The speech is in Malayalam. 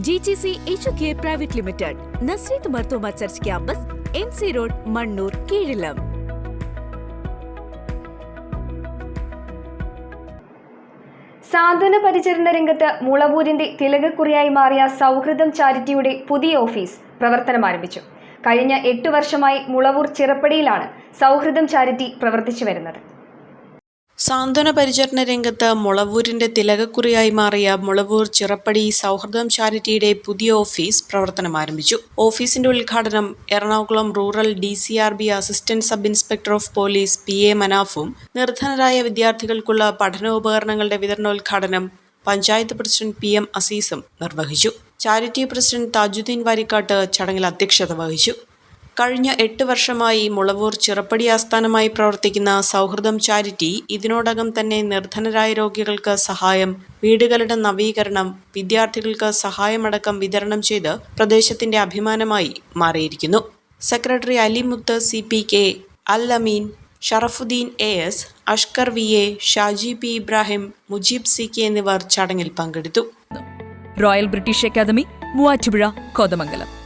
G G C H K private limited Nazareth Marthoma church campus M C road Mannur Keezhillam സാന്ത്വന പരിചരണ രംഗത്ത് മുളപൂരിന്റെ തിലകക്കുറിയായി മാറിയ സൗഹൃദം ചാരിറ്റിയുടെ പുതിയ ഓഫീസ് പ്രവർത്തനം ആരംഭിച്ചു. കഴിഞ്ഞ എട്ട് വർഷമായി മുളവൂർ ചിറപ്പടിയിലാണ് സൗഹൃദം ചാരിറ്റി പ്രവർത്തിച്ചു വരുന്നത്. സാന്ത്വന പരിചരണ രംഗത്ത് മുളവൂരിന്റെ തിലകക്കുറിയായി മാറിയ മുളവൂർ ചിറപ്പടി സൗഹൃദം ചാരിറ്റിയുടെ പുതിയ ഓഫീസ് പ്രവർത്തനം ആരംഭിച്ചു. ഓഫീസിന്റെ ഉദ്ഘാടനം Ernakulam rural D C R B assistant sub inspector of police P A മനാഫും നിർധനരായ വിദ്യാർത്ഥികൾക്കുള്ള പഠനോപകരണങ്ങളുടെ വിതരണോദ്ഘാടനം പഞ്ചായത്ത് പ്രസിഡന്റ് പി എം അസീസും നിർവഹിച്ചു. ചാരിറ്റി പ്രസിഡന്റ് താജുദ്ദീൻ വാരിക്കാട്ട് ചടങ്ങിൽ അധ്യക്ഷത വഹിച്ചു. കഴിഞ്ഞ എട്ട് വർഷമായി മുളവൂർ ചിറപ്പടി ആസ്ഥാനമായി പ്രവർത്തിക്കുന്ന സൗഹൃദം ചാരിറ്റി ഇതിനോടകം തന്നെ നിർധനരായ രോഗികൾക്ക് സഹായം വീടുകളുടെ നവീകരണം വിദ്യാർത്ഥികൾക്ക് സഹായമടക്കം വിതരണം ചെയ്ത് പ്രദേശത്തിന്റെ അഭിമാനമായി മാറിയിരിക്കുന്നു. Secretary Alimuth C P K Al Ameen Sharafuddin A S Ashkar V A Shaji P Ibrahim Mujeeb C K എന്നിവർ ചടങ്ങിൽ പങ്കെടുത്തു. Royal British academy Muvattupuzha Kothamangalam.